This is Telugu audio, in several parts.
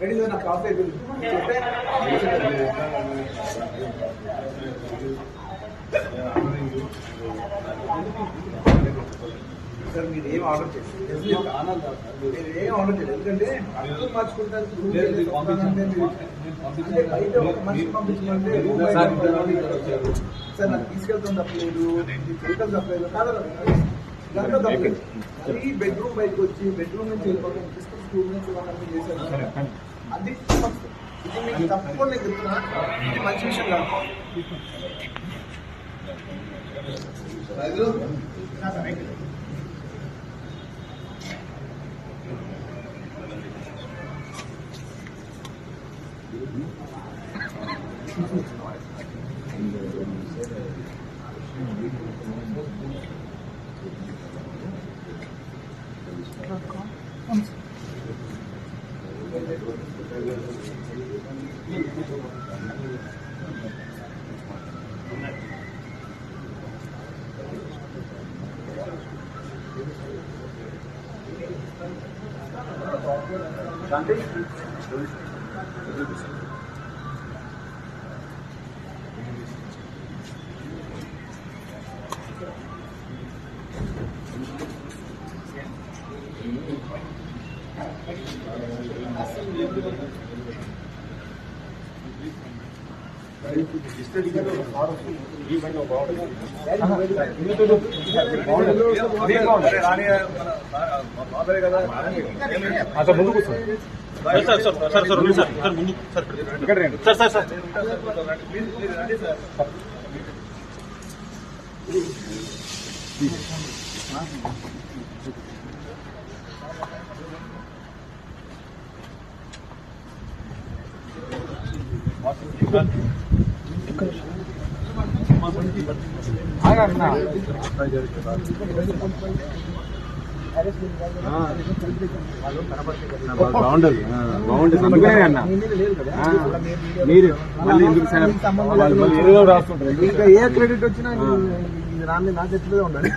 రెడీ నా కాఫీ అయిపోయింది సార్ మీరు ఏం ఆర్డర్ చేయండి మీరు ఏం ఆర్డర్ చేయండి ఎందుకంటే అర్థం మార్చుకుంటారు అంటే బయట ఒక మనిషి బయట సార్ నాకు తీసుకెళ్తాం తప్పలేదు వెహికల్ తప్పలేదు కాదు తప్పలేదు అది బెడ్రూమ్ బయటకు వచ్చి బెడ్రూమ్ నుంచి వెళ్ళిపోతాం తీసుకుని స్కూల్ నుంచి వాళ్ళని చేశారు. అది. ఇది మీకు తప్పకుండా నేను చెప్తున్నా. ఇది మంచి విషయం కాదు. Danke. అసలు ముందు కూర్చో సార్ సార్ సార్ సార్ ఉంది సార్ సార్ ముందు సార్ ఇక్కడ రండి సార్ సార్ సార్ ఆగన్నా బాగుండదు బాగుంటుంది. అందుకనే అన్న మీరు మళ్ళీ ఎందుకు ఏదో రాస్తుంటారు ఇంకా ఏ క్రెడిట్ వచ్చినా ఇది రాని నా చేతిలో ఉండాలి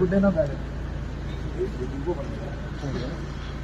గుడ్ అయినా bad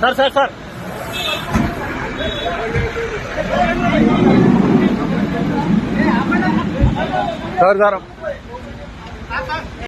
sir sir sir sir sir